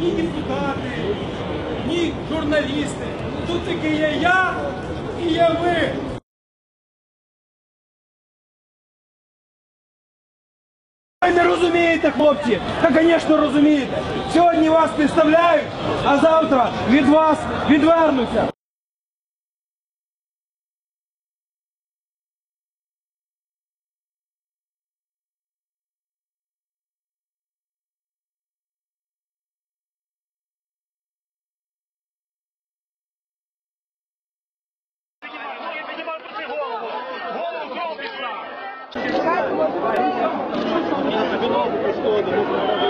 ні депутати, ні журналісти. Тут тільки є я і є ви. Ви не розумієте, хлопці? Та, звісно, розумієте. Сьогодні вас підставляють, а завтра від вас відвернуться. Кров пішла.